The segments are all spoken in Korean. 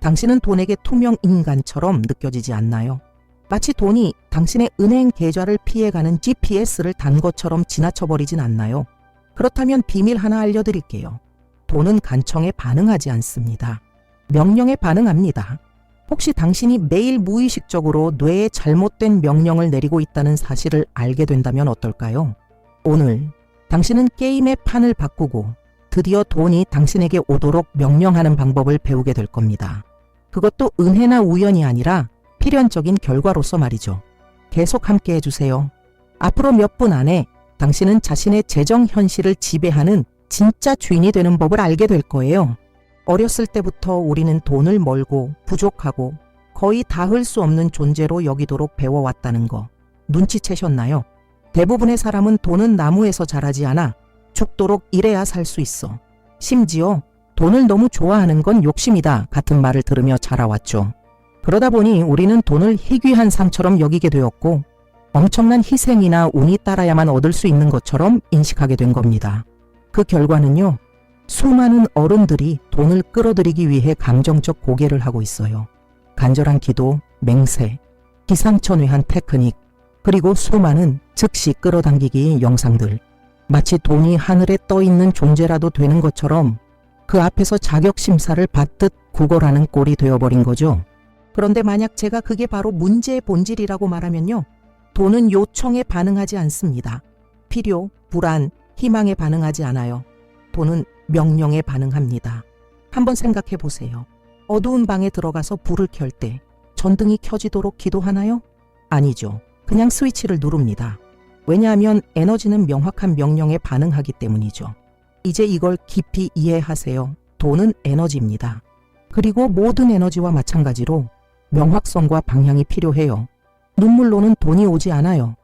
당신은 돈에게 투명 인간처럼 느껴지지 않나요? 마치 돈이 당신의 은행 계좌를 피해가는 GPS를 단 것처럼 지나쳐버리진 않나요? 그렇다면 비밀 하나 알려드릴게요. 돈은 간청에 반응하지 않습니다. 명령에 반응합니다. 혹시 당신이 매일 무의식적으로 뇌에 잘못된 명령을 내리고 있다는 사실을 알게 된다면 어떨까요? 오늘 당신은 게임의 판을 바꾸고 드디어 돈이 당신에게 오도록 명령하는 방법을 배우게 될 겁니다. 그것도 은혜나 우연이 아니라 필연적인 결과로서 말이죠. 계속 함께 해주세요. 앞으로 몇 분 안에 당신은 자신의 재정 현실을 지배하는 진짜 주인이 되는 법을 알게 될 거예요. 어렸을 때부터 우리는 돈을 멀고 부족하고 거의 닿을 수 없는 존재로 여기도록 배워왔다는 거 눈치채셨나요? 대부분의 사람은 돈은 나무에서 자라지 않아 죽도록 일해야 살 수 있어. 심지어 돈을 너무 좋아하는 건 욕심이다 같은 말을 들으며 자라왔죠. 그러다 보니 우리는 돈을 희귀한 상처럼 여기게 되었고 엄청난 희생이나 운이 따라야만 얻을 수 있는 것처럼 인식하게 된 겁니다. 그 결과는요, 수많은 어른들이 돈을 끌어들이기 위해 감정적 고개를 하고 있어요. 간절한 기도, 맹세, 기상천외한 테크닉, 그리고 수많은 즉시 끌어당기기 영상들. 마치 돈이 하늘에 떠 있는 존재라도 되는 것처럼 그 앞에서 자격 심사를 받듯 구걸하는 꼴이 되어버린 거죠. 그런데 만약 제가 그게 바로 문제의 본질이라고 말하면요. 돈은 요청에 반응하지 않습니다. 필요, 불안, 희망에 반응하지 않아요. 돈은 명령에 반응합니다. 한번 생각해 보세요. 어두운 방에 들어가서 불을 켤 때 전등이 켜지도록 기도하나요? 아니죠. 그냥 스위치를 누릅니다. 왜냐하면 에너지는 명확한 명령에 반응하기 때문이죠. 이제 이걸 깊이 이해하세요. 돈은 에너지입니다. 그리고 모든 에너지와 마찬가지로 명확성과 방향이 필요해요. 눈물로는 돈이 오지 않아요.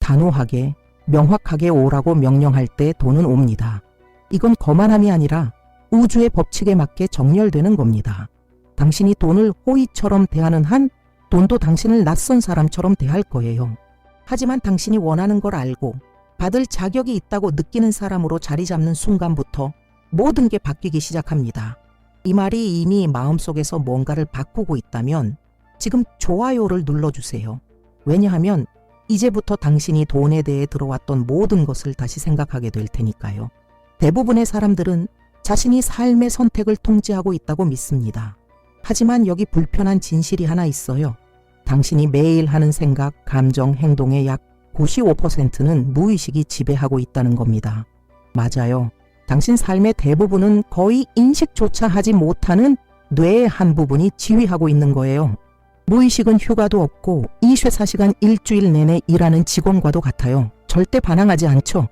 단호하게, 명확하게 오라고 명령할 때 돈은 옵니다. 이건 거만함이 아니라 우주의 법칙에 맞게 정렬되는 겁니다. 당신이 돈을 호의처럼 대하는 한 돈도 당신을 낯선 사람처럼 대할 거예요. 하지만 당신이 원하는 걸 알고 받을 자격이 있다고 느끼는 사람으로 자리 잡는 순간부터 모든 게 바뀌기 시작합니다. 이 말이 이미 마음속에서 뭔가를 바꾸고 있다면 지금 좋아요를 눌러주세요. 왜냐하면 이제부터 당신이 돈에 대해 들어왔던 모든 것을 다시 생각하게 될 테니까요. 대부분의 사람들은 자신이 삶의 선택을 통제하고 있다고 믿습니다. 하지만 여기 불편한 진실이 하나 있어요. 당신이 매일 하는 생각, 감정, 행동의 약 95%는 무의식이 지배하고 있다는 겁니다. 맞아요. 당신 삶의 대부분은 거의 인식조차 하지 못하는 뇌의 한 부분이 지휘하고 있는 거예요. 무의식은 휴가도 없고 24시간 일주일 내내 일하는 직원과도 같아요. 절대 반항하지 않죠.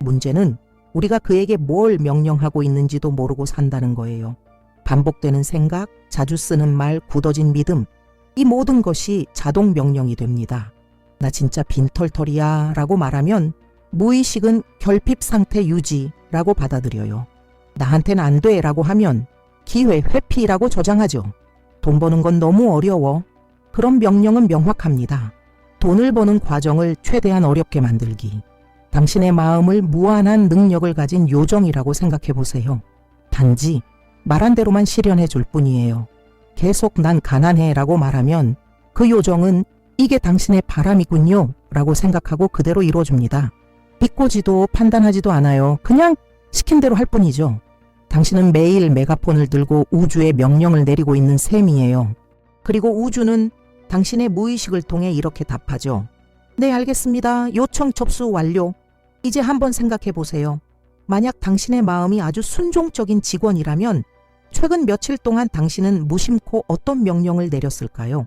문제는 우리가 그에게 뭘 명령하고 있는지도 모르고 산다는 거예요. 반복되는 생각, 자주 쓰는 말, 굳어진 믿음, 이 모든 것이 자동 명령이 됩니다. 나 진짜 빈털털이야 라고 말하면 무의식은 결핍 상태 유지라고 받아들여요. 나한테는 안돼 라고 하면 기회 회피라고 저장하죠. 돈 버는 건 너무 어려워. 그런 명령은 명확합니다. 돈을 버는 과정을 최대한 어렵게 만들기. 당신의 마음을 무한한 능력을 가진 요정이라고 생각해 보세요. 단지 말한 대로만 실현해 줄 뿐이에요. 계속 난 가난해 라고 말하면 그 요정은 이게 당신의 바람이군요 라고 생각하고 그대로 이루어줍니다. 비꼬지도 판단하지도 않아요. 그냥 시킨 대로 할 뿐이죠. 당신은 매일 메가폰을 들고 우주에 명령을 내리고 있는 셈이에요. 그리고 우주는 당신의 무의식을 통해 이렇게 답하죠. 네, 알겠습니다. 요청 접수 완료. 이제 한번 생각해 보세요. 만약 당신의 마음이 아주 순종적인 직원이라면 최근 며칠 동안 당신은 무심코 어떤 명령을 내렸을까요?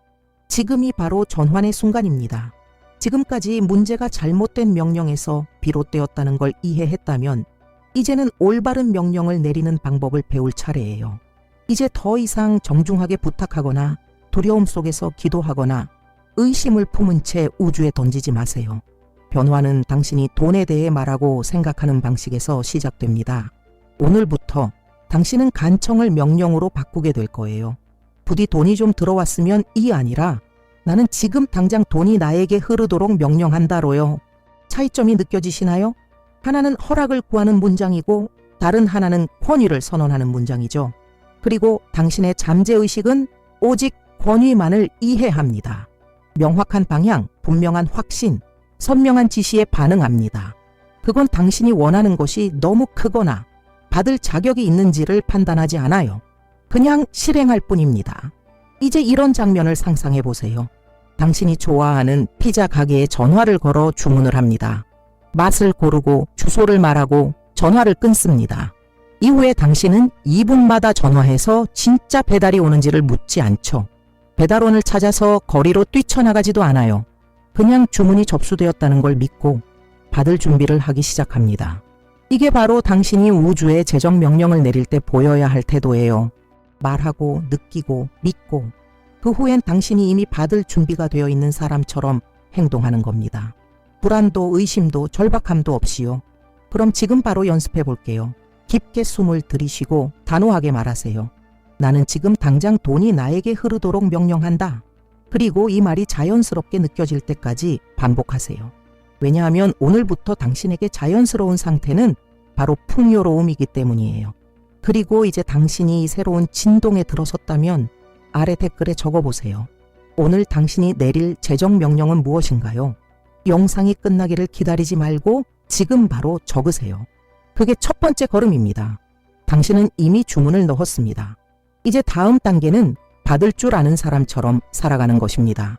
지금이 바로 전환의 순간입니다. 지금까지 문제가 잘못된 명령에서 비롯되었다는 걸 이해했다면 이제는 올바른 명령을 내리는 방법을 배울 차례예요. 이제 더 이상 정중하게 부탁하거나 두려움 속에서 기도하거나 의심을 품은 채 우주에 던지지 마세요. 변화는 당신이 돈에 대해 말하고 생각하는 방식에서 시작됩니다. 오늘부터 당신은 간청을 명령으로 바꾸게 될 거예요. 부디 돈이 좀 들어왔으면 이 아니라 나는 지금 당장 돈이 나에게 흐르도록 명령한다로요. 차이점이 느껴지시나요? 하나는 허락을 구하는 문장이고 다른 하나는 권위를 선언하는 문장이죠. 그리고 당신의 잠재의식은 오직 권위만을 이해합니다. 명확한 방향, 분명한 확신, 선명한 지시에 반응합니다. 그건 당신이 원하는 것이 너무 크거나 받을 자격이 있는지를 판단하지 않아요. 그냥 실행할 뿐입니다. 이제 이런 장면을 상상해 보세요. 당신이 좋아하는 피자 가게에 전화를 걸어 주문을 합니다. 맛을 고르고 주소를 말하고 전화를 끊습니다. 이후에 당신은 2분마다 전화해서 진짜 배달이 오는지를 묻지 않죠. 배달원을 찾아서 거리로 뛰쳐나가지도 않아요. 그냥 주문이 접수되었다는 걸 믿고 받을 준비를 하기 시작합니다. 이게 바로 당신이 우주에 재정 명령을 내릴 때 보여야 할 태도예요. 말하고 느끼고 믿고 그 후엔 당신이 이미 받을 준비가 되어 있는 사람처럼 행동하는 겁니다. 불안도 의심도 절박함도 없이요. 그럼 지금 바로 연습해 볼게요. 깊게 숨을 들이쉬고 단호하게 말하세요. 나는 지금 당장 돈이 나에게 흐르도록 명령한다. 그리고 이 말이 자연스럽게 느껴질 때까지 반복하세요. 왜냐하면 오늘부터 당신에게 자연스러운 상태는 바로 풍요로움이기 때문이에요. 그리고 이제 당신이 이 새로운 진동에 들어섰다면 아래 댓글에 적어보세요. 오늘 당신이 내릴 재정 명령은 무엇인가요? 영상이 끝나기를 기다리지 말고 지금 바로 적으세요. 그게 첫 번째 걸음입니다. 당신은 이미 주문을 넣었습니다. 이제 다음 단계는 받을 줄 아는 사람처럼 살아가는 것입니다.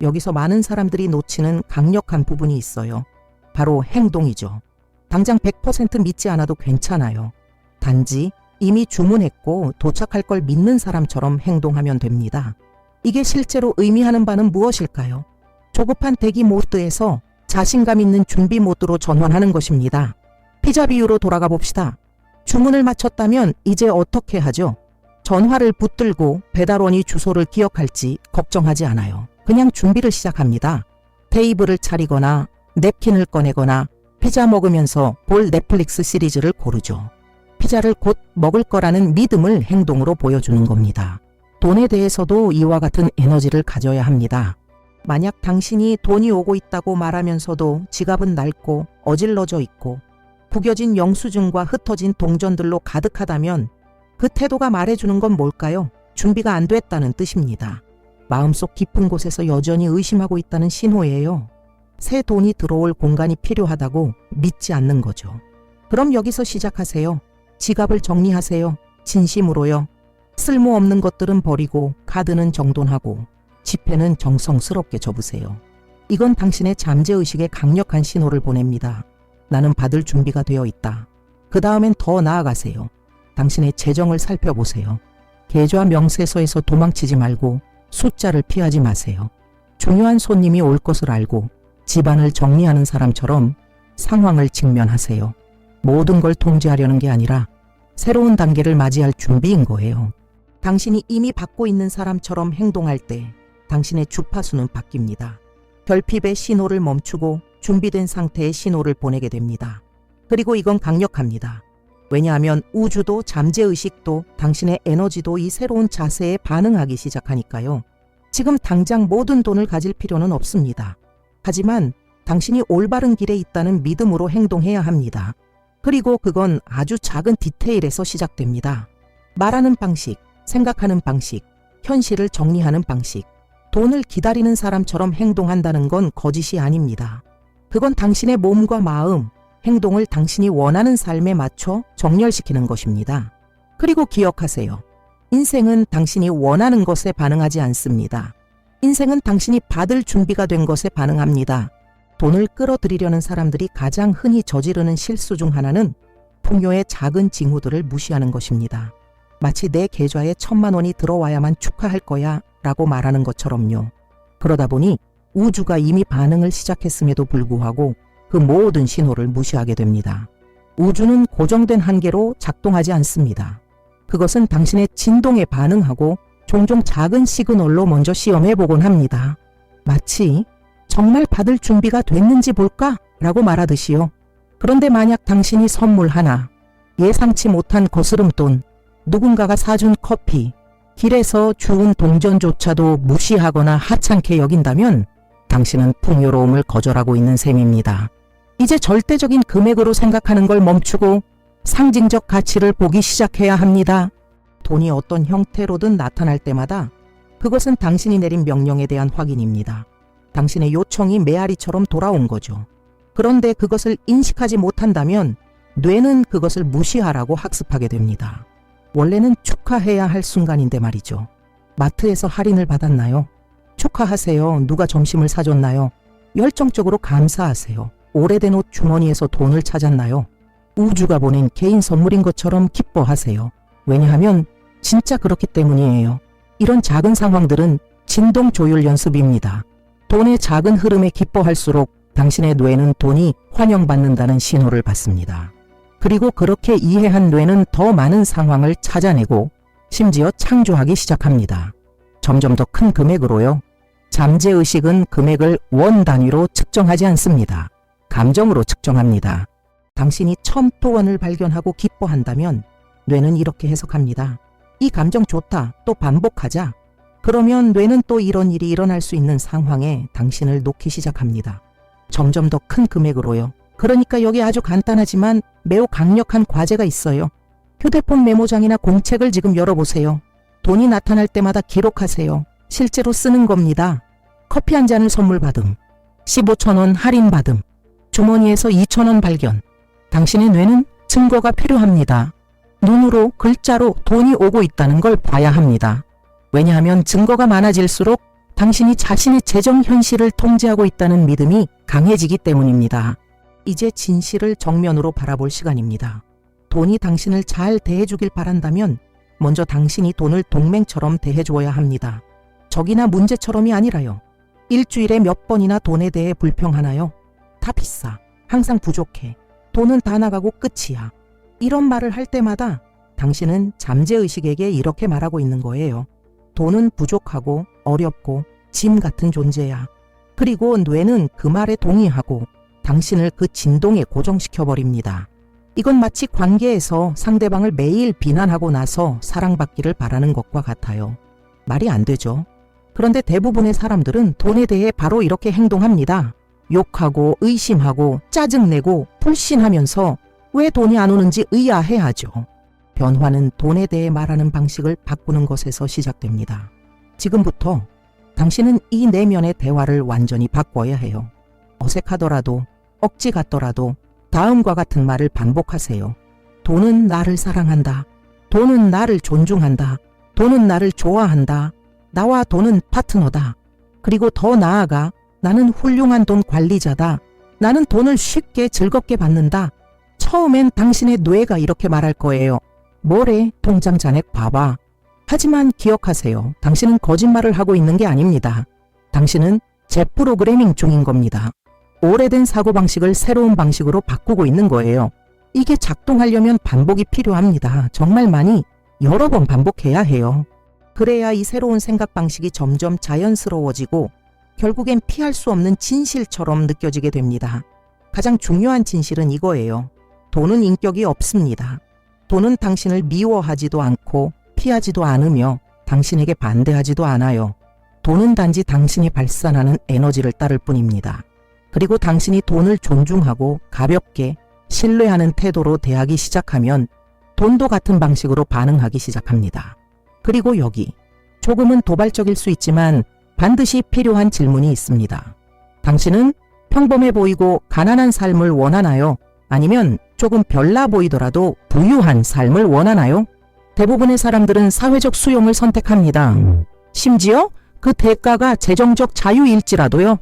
여기서 많은 사람들이 놓치는 강력한 부분이 있어요. 바로 행동이죠. 당장 100% 믿지 않아도 괜찮아요. 단지 이미 주문했고 도착할 걸 믿는 사람처럼 행동하면 됩니다. 이게 실제로 의미하는 바는 무엇일까요? 조급한 대기 모드에서 자신감 있는 준비 모드로 전환하는 것입니다. 피자 비유로 돌아가 봅시다. 주문을 마쳤다면 이제 어떻게 하죠? 전화를 붙들고 배달원이 주소를 기억할지 걱정하지 않아요. 그냥 준비를 시작합니다. 테이블을 차리거나 냅킨을 꺼내거나 피자 먹으면서 볼 넷플릭스 시리즈를 고르죠. 피자를 곧 먹을 거라는 믿음을 행동으로 보여주는 겁니다. 돈에 대해서도 이와 같은 에너지를 가져야 합니다. 만약 당신이 돈이 오고 있다고 말하면서도 지갑은 낡고 어질러져 있고 구겨진 영수증과 흩어진 동전들로 가득하다면 그 태도가 말해주는 건 뭘까요? 준비가 안 됐다는 뜻입니다. 마음속 깊은 곳에서 여전히 의심하고 있다는 신호예요. 새 돈이 들어올 공간이 필요하다고 믿지 않는 거죠. 그럼 여기서 시작하세요. 지갑을 정리하세요. 진심으로요. 쓸모없는 것들은 버리고 카드는 정돈하고 지폐는 정성스럽게 접으세요. 이건 당신의 잠재의식에 강력한 신호를 보냅니다. 나는 받을 준비가 되어 있다. 그 다음엔 더 나아가세요. 당신의 재정을 살펴보세요. 계좌 명세서에서 도망치지 말고 숫자를 피하지 마세요. 중요한 손님이 올 것을 알고 집안을 정리하는 사람처럼 상황을 직면하세요. 모든 걸 통제하려는 게 아니라 새로운 단계를 맞이할 준비인 거예요. 당신이 이미 받고 있는 사람처럼 행동할 때 당신의 주파수는 바뀝니다. 결핍의 신호를 멈추고 준비된 상태의 신호를 보내게 됩니다. 그리고 이건 강력합니다. 왜냐하면 우주도 잠재의식도 당신의 에너지도 이 새로운 자세에 반응하기 시작하니까요. 지금 당장 모든 돈을 가질 필요는 없습니다. 하지만 당신이 올바른 길에 있다는 믿음으로 행동해야 합니다. 그리고 그건 아주 작은 디테일에서 시작됩니다. 말하는 방식, 생각하는 방식, 현실을 정리하는 방식, 돈을 기다리는 사람처럼 행동한다는 건 거짓이 아닙니다. 그건 당신의 몸과 마음, 행동을 당신이 원하는 삶에 맞춰 정렬시키는 것입니다. 그리고 기억하세요. 인생은 당신이 원하는 것에 반응하지 않습니다. 인생은 당신이 받을 준비가 된 것에 반응합니다. 돈을 끌어들이려는 사람들이 가장 흔히 저지르는 실수 중 하나는 풍요의 작은 징후들을 무시하는 것입니다. 마치 내 계좌에 천만 원이 들어와야만 축하할 거야 라고 말하는 것처럼요. 그러다 보니 우주가 이미 반응을 시작했음에도 불구하고 그 모든 신호를 무시하게 됩니다. 우주는 고정된 한계로 작동하지 않습니다. 그것은 당신의 진동에 반응하고 종종 작은 시그널로 먼저 시험해 보곤 합니다. 마치 정말 받을 준비가 됐는지 볼까? 라고 말하듯이요. 그런데 만약 당신이 선물 하나, 예상치 못한 거스름돈, 누군가가 사준 커피, 길에서 주운 동전조차도 무시하거나 하찮게 여긴다면 당신은 풍요로움을 거절하고 있는 셈입니다. 이제 절대적인 금액으로 생각하는 걸 멈추고 상징적 가치를 보기 시작해야 합니다. 돈이 어떤 형태로든 나타날 때마다 그것은 당신이 내린 명령에 대한 확인입니다. 당신의 요청이 메아리처럼 돌아온 거죠. 그런데 그것을 인식하지 못한다면 뇌는 그것을 무시하라고 학습하게 됩니다. 원래는 축하해야 할 순간인데 말이죠. 마트에서 할인을 받았나요? 축하하세요. 누가 점심을 사줬나요? 열정적으로 감사하세요. 오래된 옷 주머니에서 돈을 찾았나요? 우주가 보낸 개인 선물인 것처럼 기뻐하세요. 왜냐하면 진짜 그렇기 때문이에요. 이런 작은 상황들은 진동 조율 연습입니다. 돈의 작은 흐름에 기뻐할수록 당신의 뇌는 돈이 환영받는다는 신호를 받습니다. 그리고 그렇게 이해한 뇌는 더 많은 상황을 찾아내고 심지어 창조하기 시작합니다. 점점 더 큰 금액으로요. 잠재의식은 금액을 원 단위로 측정하지 않습니다. 감정으로 측정합니다. 당신이 천토 원을 발견하고 기뻐한다면 뇌는 이렇게 해석합니다. 이 감정 좋다. 또 반복하자. 그러면 뇌는 또 이런 일이 일어날 수 있는 상황에 당신을 놓기 시작합니다. 점점 더 큰 금액으로요. 그러니까 여기 아주 간단하지만 매우 강력한 과제가 있어요. 휴대폰 메모장이나 공책을 지금 열어보세요. 돈이 나타날 때마다 기록하세요. 실제로 쓰는 겁니다. 커피 한 잔을 선물 받음. 15,000원 할인 받음. 주머니에서 2,000원 발견. 당신의 뇌는 증거가 필요합니다. 눈으로 글자로 돈이 오고 있다는 걸 봐야 합니다. 왜냐하면 증거가 많아질수록 당신이 자신의 재정 현실을 통제하고 있다는 믿음이 강해지기 때문입니다. 이제 진실을 정면으로 바라볼 시간입니다. 돈이 당신을 잘 대해주길 바란다면 먼저 당신이 돈을 동맹처럼 대해주어야 합니다. 적이나 문제처럼이 아니라요. 일주일에 몇 번이나 돈에 대해 불평하나요? 다 비싸. 항상 부족해. 돈은 다 나가고 끝이야. 이런 말을 할 때마다 당신은 잠재의식에게 이렇게 말하고 있는 거예요. 돈은 부족하고 어렵고 짐 같은 존재야. 그리고 뇌는 그 말에 동의하고 당신을 그 진동에 고정시켜버립니다. 이건 마치 관계에서 상대방을 매일 비난하고 나서 사랑받기를 바라는 것과 같아요. 말이 안 되죠. 그런데 대부분의 사람들은 돈에 대해 바로 이렇게 행동합니다. 욕하고 의심하고 짜증내고 불신하면서 왜 돈이 안 오는지 의아해하죠. 변화는 돈에 대해 말하는 방식을 바꾸는 것에서 시작됩니다. 지금부터 당신은 이 내면의 대화를 완전히 바꿔야 해요. 어색하더라도 억지 같더라도 다음과 같은 말을 반복하세요. 돈은 나를 사랑한다. 돈은 나를 존중한다. 돈은 나를 좋아한다. 나와 돈은 파트너다. 그리고 더 나아가 나는 훌륭한 돈 관리자다. 나는 돈을 쉽게 즐겁게 받는다. 처음엔 당신의 뇌가 이렇게 말할 거예요. 뭐래? 통장 잔액 봐봐. 하지만 기억하세요. 당신은 거짓말을 하고 있는 게 아닙니다. 당신은 재프로그래밍 중인 겁니다. 오래된 사고방식을 새로운 방식으로 바꾸고 있는 거예요. 이게 작동하려면 반복이 필요합니다. 정말 많이 여러 번 반복해야 해요. 그래야 이 새로운 생각 방식이 점점 자연스러워지고 결국엔 피할 수 없는 진실처럼 느껴지게 됩니다. 가장 중요한 진실은 이거예요. 돈은 인격이 없습니다. 돈은 당신을 미워하지도 않고 피하지도 않으며 당신에게 반대하지도 않아요. 돈은 단지 당신이 발산하는 에너지를 따를 뿐입니다. 그리고 당신이 돈을 존중하고 가볍게 신뢰하는 태도로 대하기 시작하면 돈도 같은 방식으로 반응하기 시작합니다. 그리고 여기 조금은 도발적일 수 있지만 반드시 필요한 질문이 있습니다. 당신은 평범해 보이고 가난한 삶을 원하나요? 아니면 조금 별나 보이더라도 부유한 삶을 원하나요? 대부분의 사람들은 사회적 수용을 선택합니다. 심지어 그 대가가 재정적 자유일지라도요.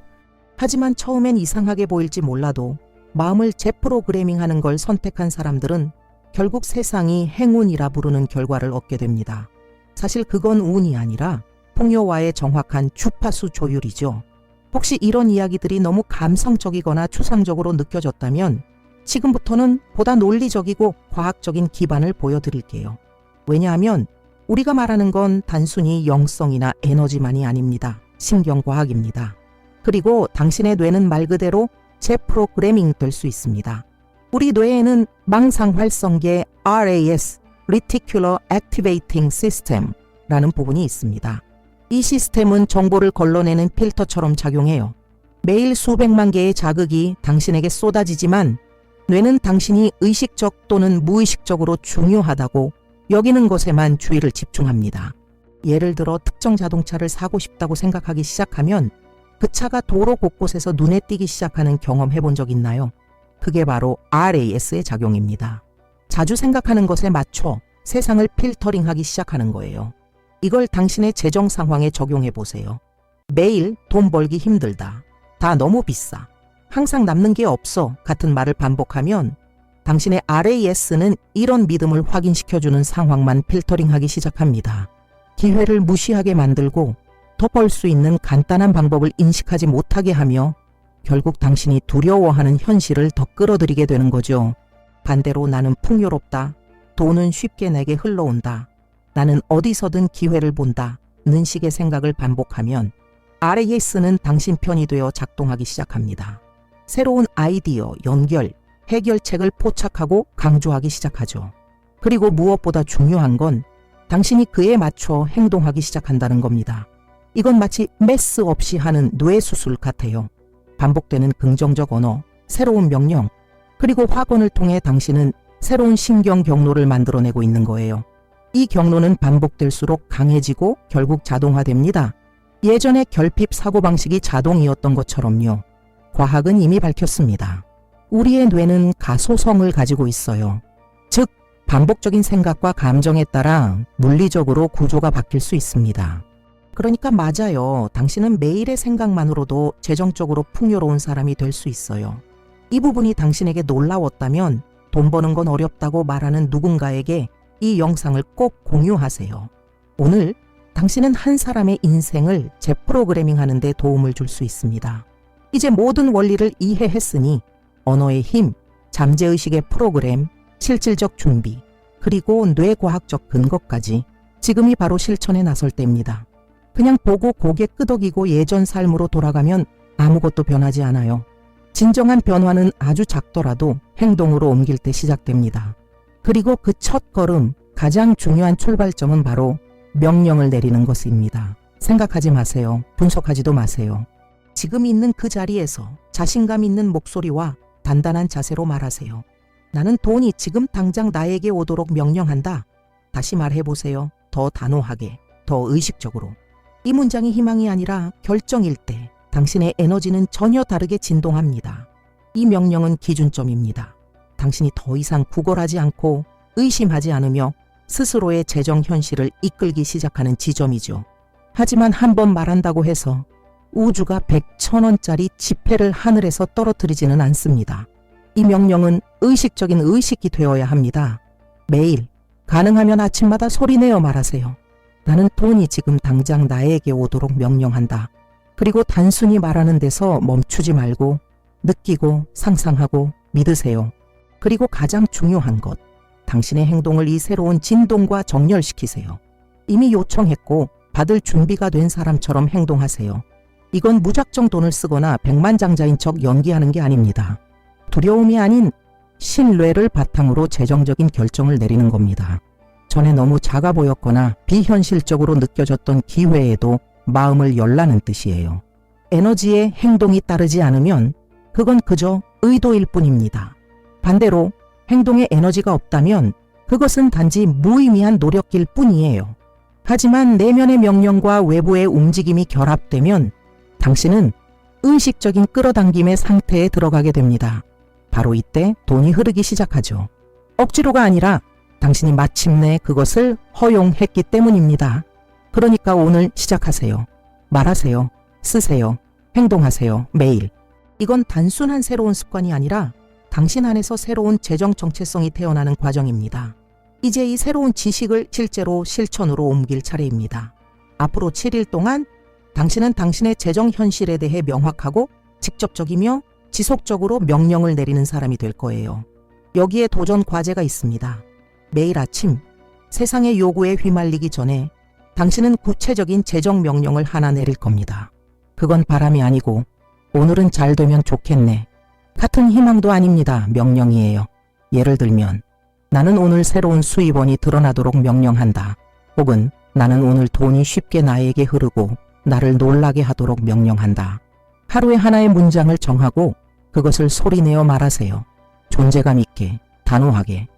하지만 처음엔 이상하게 보일지 몰라도 마음을 재프로그래밍 하는 걸 선택한 사람들은 결국 세상이 행운이라 부르는 결과를 얻게 됩니다. 사실 그건 운이 아니라 풍요와의 정확한 주파수 조율이죠. 혹시 이런 이야기들이 너무 감성적이거나 추상적으로 느껴졌다면 지금부터는 보다 논리적이고 과학적인 기반을 보여드릴게요. 왜냐하면 우리가 말하는 건 단순히 영성이나 에너지만이 아닙니다. 신경과학입니다. 그리고 당신의 뇌는 말 그대로 재프로그래밍 될 수 있습니다. 우리 뇌에는 망상활성계 RAS, Reticular Activating System 라는 부분이 있습니다. 이 시스템은 정보를 걸러내는 필터처럼 작용해요. 매일 수백만 개의 자극이 당신에게 쏟아지지만 뇌는 당신이 의식적 또는 무의식적으로 중요하다고 여기는 것에만 주의를 집중합니다. 예를 들어 특정 자동차를 사고 싶다고 생각하기 시작하면 그 차가 도로 곳곳에서 눈에 띄기 시작하는 경험 해본 적 있나요? 그게 바로 RAS의 작용입니다. 자주 생각하는 것에 맞춰 세상을 필터링하기 시작하는 거예요. 이걸 당신의 재정 상황에 적용해 보세요. 매일 돈 벌기 힘들다. 다 너무 비싸. 항상 남는 게 없어. 같은 말을 반복하면 당신의 RAS는 이런 믿음을 확인시켜주는 상황만 필터링하기 시작합니다. 기회를 무시하게 만들고 더벌수 있는 간단한 방법을 인식하지 못하게 하며 결국 당신이 두려워하는 현실을 더 끌어들이게 되는 거죠. 반대로 나는 풍요롭다. 돈은 쉽게 내게 흘러온다. 나는 어디서든 기회를 본다. 는 식의 생각을 반복하면 RAS는 당신 편이 되어 작동하기 시작합니다. 새로운 아이디어, 연결, 해결책을 포착하고 강조하기 시작하죠. 그리고 무엇보다 중요한 건 당신이 그에 맞춰 행동하기 시작한다는 겁니다. 이건 마치 메스 없이 하는 뇌 수술 같아요. 반복되는 긍정적 언어, 새로운 명령, 그리고 확언을 통해 당신은 새로운 신경 경로를 만들어내고 있는 거예요. 이 경로는 반복될수록 강해지고 결국 자동화됩니다. 예전의 결핍 사고방식이 자동이었던 것처럼요. 과학은 이미 밝혔습니다. 우리의 뇌는 가소성을 가지고 있어요. 즉, 반복적인 생각과 감정에 따라 물리적으로 구조가 바뀔 수 있습니다. 그러니까 맞아요. 당신은 매일의 생각만으로도 재정적으로 풍요로운 사람이 될 수 있어요. 이 부분이 당신에게 놀라웠다면 돈 버는 건 어렵다고 말하는 누군가에게 이 영상을 꼭 공유하세요. 오늘 당신은 한 사람의 인생을 재프로그래밍 하는데 도움을 줄 수 있습니다. 이제 모든 원리를 이해했으니 언어의 힘, 잠재의식의 프로그램, 실질적 준비, 그리고 뇌과학적 근거까지 지금이 바로 실천에 나설 때입니다. 그냥 보고 고개 끄덕이고 예전 삶으로 돌아가면 아무것도 변하지 않아요. 진정한 변화는 아주 작더라도 행동으로 옮길 때 시작됩니다. 그리고 그 첫 걸음, 가장 중요한 출발점은 바로 명령을 내리는 것입니다. 생각하지 마세요. 분석하지도 마세요. 지금 있는 그 자리에서 자신감 있는 목소리와 단단한 자세로 말하세요. 나는 돈이 지금 당장 나에게 오도록 명령한다. 다시 말해보세요. 더 단호하게, 더 의식적으로. 이 문장이 희망이 아니라 결정일 때 당신의 에너지는 전혀 다르게 진동합니다. 이 명령은 기준점입니다. 당신이 더 이상 구걸하지 않고 의심하지 않으며 스스로의 재정 현실을 이끌기 시작하는 지점이죠. 하지만 한 번 말한다고 해서 우주가 100천원짜리 지폐를 하늘에서 떨어뜨리지는 않습니다. 이 명령은 의식적인 의식이 되어야 합니다. 매일, 가능하면 아침마다 소리내어 말하세요. 나는 돈이 지금 당장 나에게 오도록 명령한다. 그리고 단순히 말하는 데서 멈추지 말고 느끼고 상상하고 믿으세요. 그리고 가장 중요한 것, 당신의 행동을 이 새로운 진동과 정렬시키세요. 이미 요청했고 받을 준비가 된 사람처럼 행동하세요. 이건 무작정 돈을 쓰거나 백만장자인 척 연기하는 게 아닙니다. 두려움이 아닌 신뢰를 바탕으로 재정적인 결정을 내리는 겁니다. 전에 너무 작아 보였거나 비현실적으로 느껴졌던 기회에도 마음을 열라는 뜻이에요. 에너지에 행동이 따르지 않으면 그건 그저 의도일 뿐입니다. 반대로 행동에 에너지가 없다면 그것은 단지 무의미한 노력일 뿐이에요. 하지만 내면의 명령과 외부의 움직임이 결합되면 당신은 의식적인 끌어당김의 상태에 들어가게 됩니다. 바로 이때 돈이 흐르기 시작하죠. 억지로가 아니라 당신이 마침내 그것을 허용했기 때문입니다. 그러니까 오늘 시작하세요. 말하세요. 쓰세요. 행동하세요. 매일. 이건 단순한 새로운 습관이 아니라 당신 안에서 새로운 재정 정체성이 태어나는 과정입니다. 이제 이 새로운 지식을 실제로 실천으로 옮길 차례입니다. 앞으로 7일 동안 당신은 당신의 재정 현실에 대해 명확하고 직접적이며 지속적으로 명령을 내리는 사람이 될 거예요. 여기에 도전 과제가 있습니다. 매일 아침 세상의 요구에 휘말리기 전에 당신은 구체적인 재정 명령을 하나 내릴 겁니다. 그건 바람이 아니고 오늘은 잘 되면 좋겠네. 같은 희망도 아닙니다. 명령이에요. 예를 들면 나는 오늘 새로운 수입원이 드러나도록 명령한다. 혹은 나는 오늘 돈이 쉽게 나에게 흐르고 나를 놀라게 하도록 명령한다. 하루에 하나의 문장을 정하고 그것을 소리내어 말하세요. 존재감 있게, 단호하게.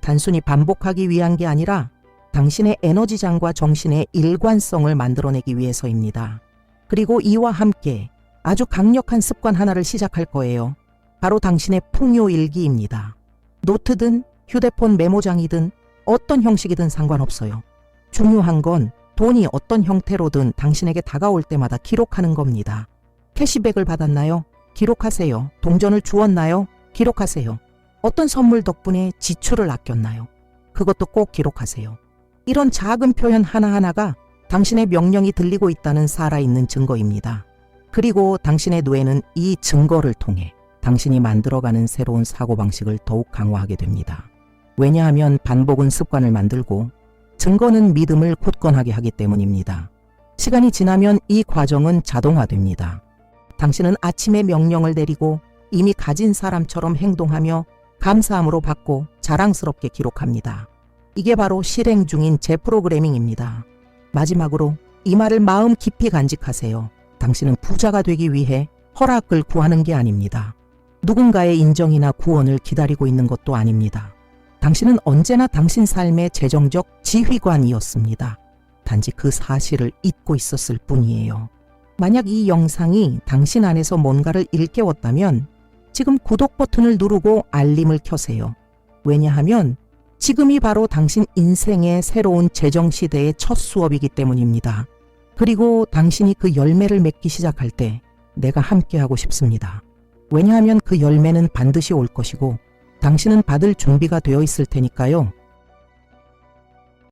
단순히 반복하기 위한 게 아니라 당신의 에너지장과 정신의 일관성을 만들어내기 위해서입니다. 그리고 이와 함께 아주 강력한 습관 하나를 시작할 거예요. 바로 당신의 풍요일기입니다. 노트든 휴대폰 메모장이든 어떤 형식이든 상관없어요. 중요한 건 돈이 어떤 형태로든 당신에게 다가올 때마다 기록하는 겁니다. 캐시백을 받았나요? 기록하세요. 동전을 주었나요? 기록하세요. 어떤 선물 덕분에 지출을 아꼈나요? 그것도 꼭 기록하세요. 이런 작은 표현 하나하나가 당신의 명령이 들리고 있다는 살아있는 증거입니다. 그리고 당신의 뇌는 이 증거를 통해 당신이 만들어가는 새로운 사고방식을 더욱 강화하게 됩니다. 왜냐하면 반복은 습관을 만들고 증거는 믿음을 굳건하게 하기 때문입니다. 시간이 지나면 이 과정은 자동화됩니다. 당신은 아침에 명령을 내리고 이미 가진 사람처럼 행동하며 감사함으로 받고 자랑스럽게 기록합니다. 이게 바로 실행 중인 재프로그래밍입니다. 마지막으로 이 말을 마음 깊이 간직하세요. 당신은 부자가 되기 위해 허락을 구하는 게 아닙니다. 누군가의 인정이나 구원을 기다리고 있는 것도 아닙니다. 당신은 언제나 당신 삶의 재정적 지휘관이었습니다. 단지 그 사실을 잊고 있었을 뿐이에요. 만약 이 영상이 당신 안에서 뭔가를 일깨웠다면 지금 구독 버튼을 누르고 알림을 켜세요. 왜냐하면 지금이 바로 당신 인생의 새로운 재정 시대의 첫 수업이기 때문입니다. 그리고 당신이 그 열매를 맺기 시작할 때 내가 함께하고 싶습니다. 왜냐하면 그 열매는 반드시 올 것이고 당신은 받을 준비가 되어 있을 테니까요.